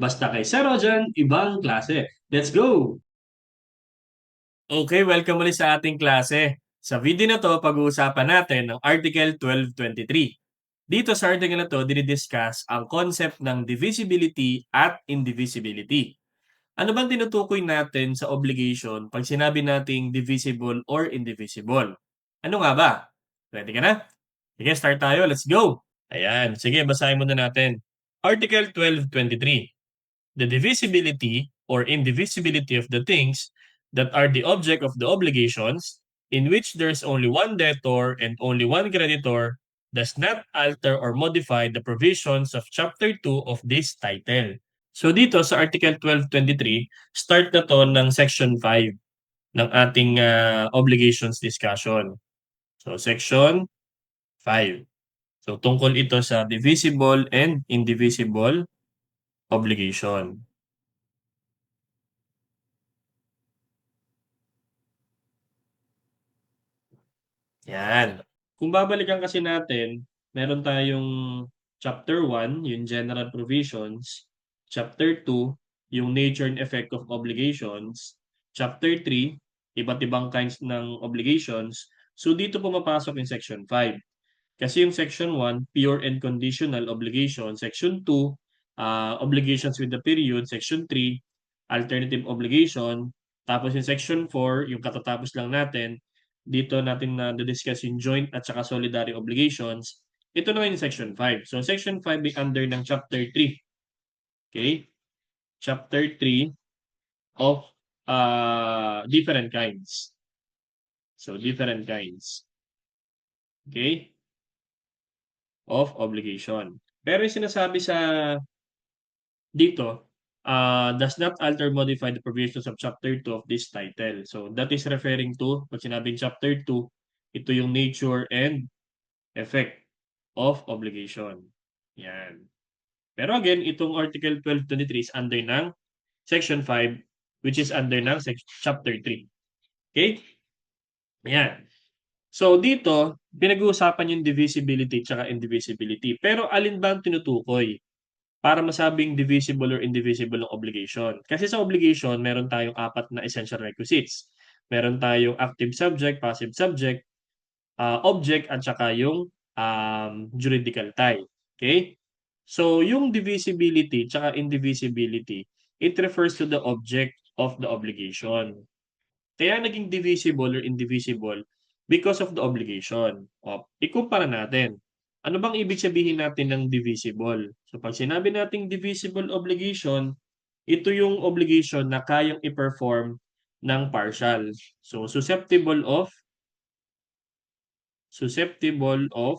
Basta kay Sir Rojan, ibang klase. Let's go! Okay, welcome ulit sa ating klase. Sa video na to, pag-uusapan natin ang Article 1223. Dito sa article na to, dinidiscuss ang concept ng divisibility at indivisibility. Ano bang tinutukoy natin sa obligation pag sinabi nating divisible or indivisible? Ano nga ba? Ready ka na? Sige, start tayo. Let's go! Ayan. Sige, basahin muna natin. Article 1223. The divisibility or indivisibility of the things that are the object of the obligations in which there's only one debtor and only one creditor does not alter or modify the provisions of Chapter 2 of this title. So dito sa Article 1223, start na to ng Section 5 ng ating uh, obligations discussion. So Section 5. So tungkol ito sa divisible and indivisible obligation. Yan. Kung babalikan kasi natin, meron tayong chapter 1, yung general provisions, chapter 2, yung nature and effect of obligations, chapter 3, iba't ibang kinds ng obligations. So dito pumapasok yung section 5. Kasi yung section 1, pure and conditional obligation, section 2, uh, obligations with the period, section 3, alternative obligation, tapos yung section 4, yung katatapos lang natin, dito natin na discuss yung joint at saka solidary obligations. Ito naman yung section 5. So section 5 ay under ng chapter 3. Okay? Chapter 3 of uh, different kinds. So different kinds. Okay? Of obligation. Pero yung sinasabi sa dito, uh, does not alter modify the provisions of chapter 2 of this title. So that is referring to, pag sinabing chapter 2, ito yung nature and effect of obligation. Yan. Pero again, itong Article 1223 is under ng Section 5, which is under ng Chapter 3. Okay? Yan. So dito, pinag-uusapan yung divisibility at indivisibility. Pero alin ba ang tinutukoy? Para masabing divisible or indivisible ng obligation. Kasi sa obligation, meron tayong apat na essential requisites. Meron tayong active subject, passive subject, uh, object, at saka yung um, juridical tie. Okay? So, yung divisibility tsaka indivisibility, it refers to the object of the obligation. Kaya naging divisible or indivisible because of the obligation. O, ikumpara natin. Ano bang ibig sabihin natin ng divisible? So pag sinabi nating divisible obligation, ito yung obligation na kayang i-perform ng partial. So susceptible of susceptible of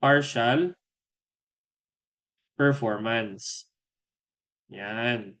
partial performance. Yan.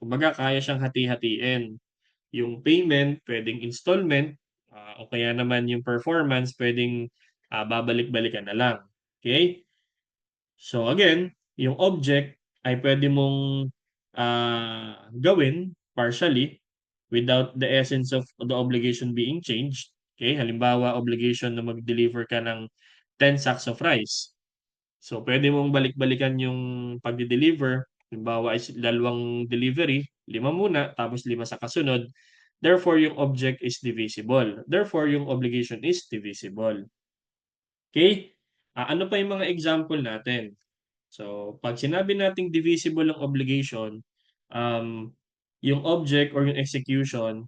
Kumbaga, kaya siyang hati-hatiin. Yung payment, pwedeng installment, uh, o kaya naman yung performance, pwedeng uh, babalik-balikan na lang. Okay? So again, yung object ay pwede mong uh, gawin partially without the essence of the obligation being changed. Okay? Halimbawa, obligation na mag-deliver ka ng 10 sacks of rice. So, pwede mong balik-balikan yung pag-deliver. Halimbawa, ay dalawang delivery, lima muna, tapos lima sa kasunod. Therefore, yung object is divisible. Therefore, yung obligation is divisible. Okay? Uh, ano pa yung mga example natin? So, pag sinabi nating divisible ang obligation, um, yung object or yung execution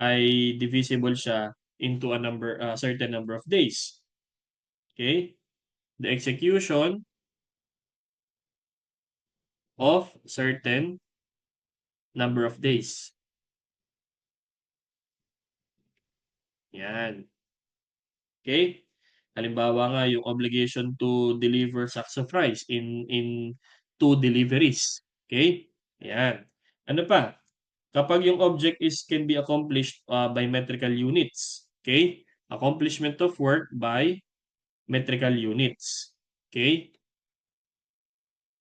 ay divisible siya into a number, a certain number of days. Okay? The execution of certain number of days. Yan. Okay? Halimbawa nga yung obligation to deliver sacks of rice in in two deliveries. Okay? Ayan. Ano pa? Kapag yung object is can be accomplished uh, by metrical units. Okay? Accomplishment of work by metrical units. Okay?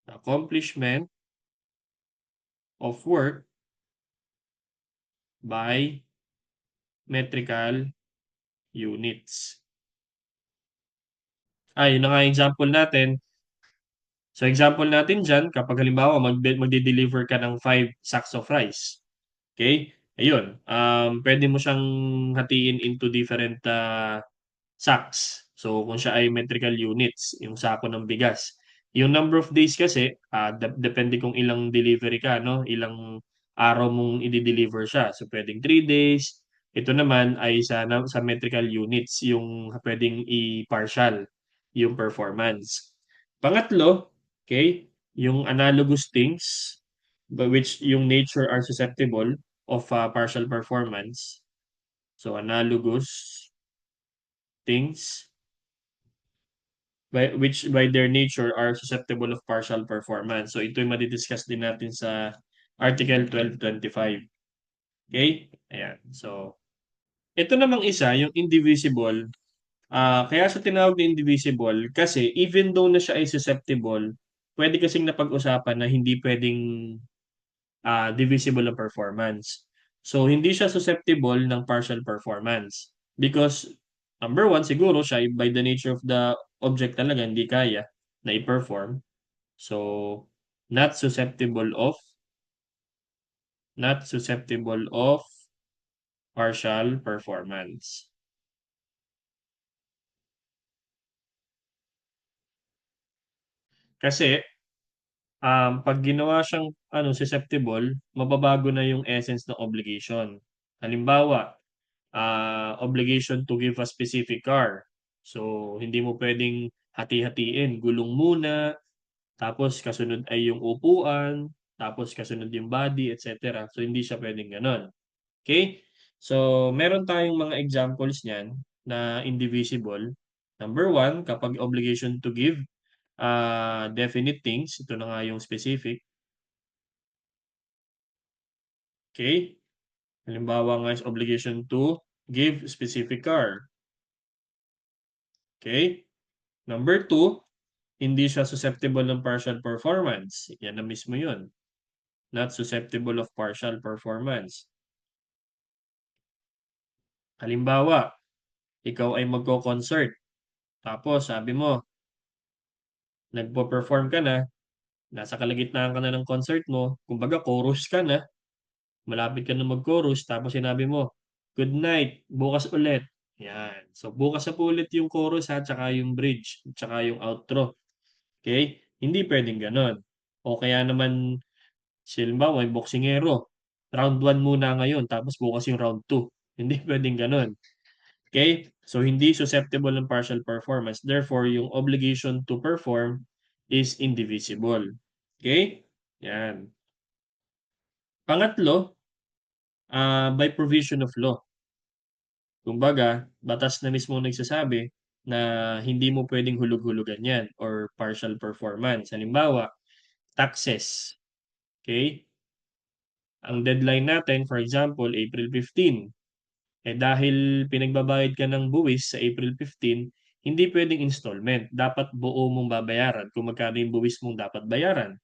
Accomplishment of work by metrical units. Ah, yun na example natin. So example natin diyan, kapag halimbawa magde magde-deliver ka ng 5 sacks of rice. Okay? Ayun, um, pwede mo siyang hatiin into different, ah, sacks. So kung siya ay metrical units, yung sako ng bigas. Yung number of days kasi, ah, dep depende kung ilang delivery ka 'no, ilang araw mong ide-deliver siya. So puwedeng 3 days, ito naman ay sa sa metrical units yung puwedeng i-partial yung performance. Pangatlo, okay, yung analogous things by which yung nature are susceptible of, ah, partial performance. So analogous things by which by their nature are susceptible of partial performance. So ito'y madi-discuss din natin sa Article 1225. Okay? Ayan. So, ito namang isa, yung indivisible, ah, kaya siya tinawag na indivisible kasi even though na siya ay susceptible, pwede kasing napag-usapan na hindi pwedeng ah, divisible ang performance. So, hindi siya susceptible ng partial performance because number one, siguro siya by the nature of the object talaga hindi kaya na i-perform. So, not susceptible of not susceptible of partial performance. Kasi, um, 'pag ginawa siyang ano, susceptible, mababago na yung essence ng obligation. Halimbawa, ah, obligation to give a specific car. So, hindi mo puwedeng hati-hatiin, gulong muna, tapos kasunod ay yung upuan, tapos kasunod yung body, et cetera. So, hindi siya puwedeng gano'n. Okay? So, meron tayong mga examples niyan na indivisible. Number one, kapag obligation to give ah, definite things, ito na nga yung specific. Okay? Halimbawa nga is obligation to give specific car. Okay? Number two, hindi siya susceptible ng partial performance. Yan na mismo yun. Not susceptible of partial performance. Halimbawa, ikaw ay magko-concert. Tapos sabi mo, nagpo-perform ka na, nasa kalagitnaan ka na ng concert mo, kumbaga chorus ka na, malapit ka na mag-chorus, tapos sinabi mo, "Good night, bukas ulit." Yan. So, bukas na po ulit yung chorus ha, tsaka yung bridge, tsaka yung outro. Okay? Hindi pwedeng gano'n. O kaya naman, si halimbawa may boksingero, round 1 muna ngayon, tapos bukas yung round 2. Hindi pwedeng gano'n. Okay? So, hindi susceptible ng partial performance. Therefore, yung obligation to perform is indivisible. Okay? Yan. Pangatlo, ah, by provision of law. Kumbaga, batas na mismo nagsasabi na hindi mo pwedeng hulog-hulugan yan or partial performance. Halimbawa, taxes. Okay? Ang deadline natin, for example, April 15. Eh dahil pinagbabayad ka ng buwis sa April 15, hindi pwedeng installment. Dapat buo mong babayaran kung magkano yung buwis mong dapat bayaran.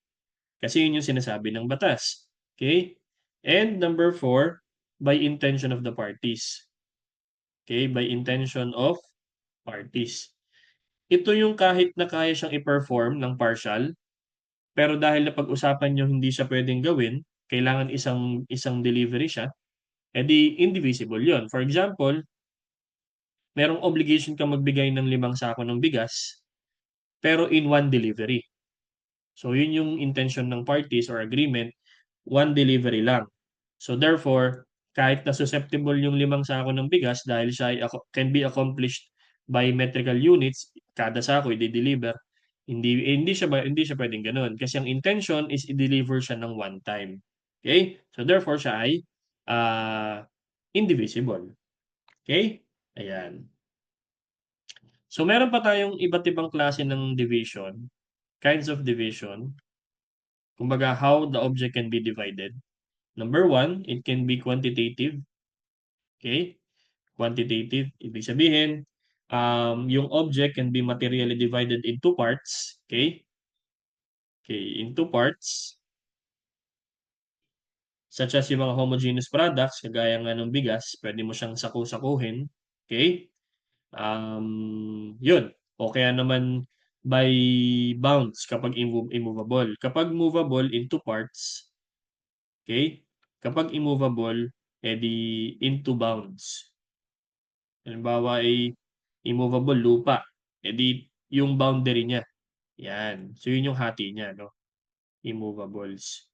Kasi yun yung sinasabi ng batas. Okay? And number four, by intention of the parties. Okay? By intention of parties. Ito yung kahit na kaya siyang i-perform ng partial, pero dahil napag-usapan niyo hindi siya pwedeng gawin, kailangan isang isang delivery siya, edi indivisible yon. For example, merong obligation kang magbigay ng limang sako ng bigas, pero in one delivery. So yun yung intention ng parties or agreement, one delivery lang. So therefore, kahit na susceptible yung limang sako ng bigas dahil siya can be accomplished by metrical units, kada sako i-de-deliver, hindi eh, hindi siya ba hindi siya pwedeng gano'n kasi ang intention is i-deliver siya ng one time. Okay? So therefore siya ay ah, indivisible. Okay? Ayan. So meron pa tayong iba't ibang klase ng division, kinds of division. Kumbaga how the object can be divided. Number one, it can be quantitative. Okay? Quantitative, ibig sabihin, um, yung object can be materially divided in two parts. Okay? Okay, in two parts. Such as yung mga homogeneous products, kagaya nga ng bigas, pwede mo siyang saku-sakuhin. Okay? Um, yun. O kaya naman by bounds kapag immo immovable. Kapag movable into parts, okay? Kapag immovable, eh di into bounds. Halimbawa ay immovable lupa, eh di yung boundary niya, yan. So yun yung hati niya 'no, immovables.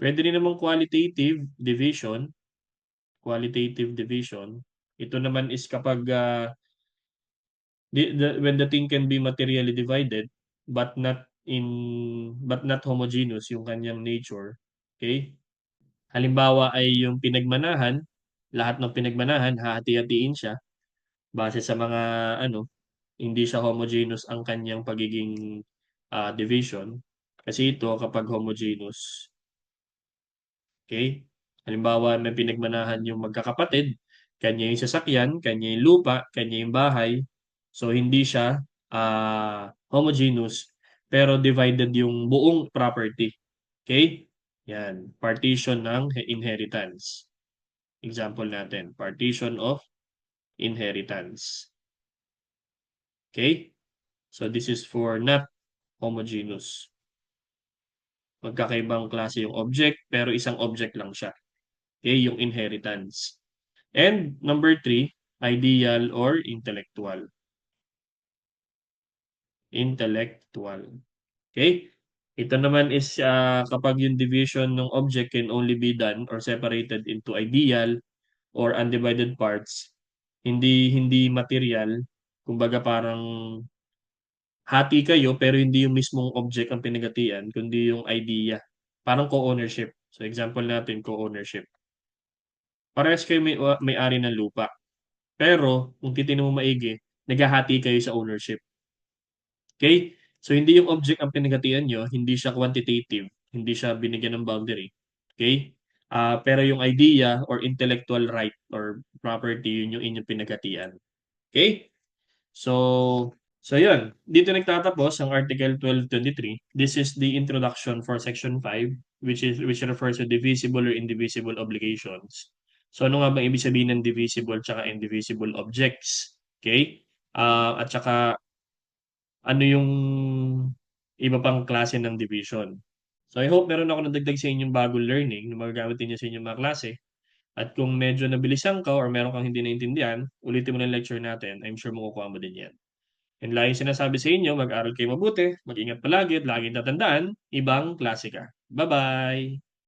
Puwede rin namang qualitative division, qualitative division. Ito naman is kapag, ah the the when the thing can be materially divided, but not in but not homogeneous yung kanyang nature, okay? Halimbawa ay yung pinagmanahan, lahat ng pinagmanahan hahati-hatiin siya, base sa mga ano, hindi siya homogeneous ang kanyang pagiging, ah, division. Kasi ito kapag homogeneous okay? Halimbawa may pinagmanahan yung magkakapatid, kanya yung sasakyan, kanya yung lupa, kanya yung bahay. So hindi siya, ah, homogeneous, pero divided yung buong property, okay? Yan, partition ng inheritance. Example natin, partition of inheritance. Okay? So this is for not homogeneous. Magkakaibang klase yung object, pero isang object lang siya. Okay, yung inheritance. And number three, ideal or intellectual. Intellectual. Okay? Ito naman is, ah, kapag yung division ng object can only be done or separated into ideal or undivided parts, hindi hindi material, kumbaga parang hati kayo pero hindi yung mismong object ang pinaghatian kundi yung idea. Parang co-ownership. So example natin co-ownership. Parehas kayo may may-ari ng lupa. Pero kung titignan mo maigi, naghahati kayo sa ownership. Okay? So hindi yung object ang pinaghatian niyo, hindi siya quantitative, hindi siya binigyan ng boundary. Okay? Ah, pero yung idea or intellectual right or property, yun yung inyong pinaghatian. Okay? So so yun, dito nagtatapos ang Article 1223. This is the introduction for Section 5, which is which refers to divisible or indivisible obligations. So ano nga bang ibig sabihin ng divisible tsaka indivisible objects? Okay? Ah, at tsaka ano yung iba pang klase ng division. So I hope meron ako nadagdag sa inyong bagong learning na magagamit ninyo sa inyong mga klase. At kung medyo nabilisan ka or meron kang hindi naintindihan, ulitin mo na lecture natin. I'm sure makukuha mo din yan. And laging sinasabi sa inyo, mag-aral kayo mabuti, mag-ingat palagi at laging tatandaan, ibang klase ka. Bye-bye!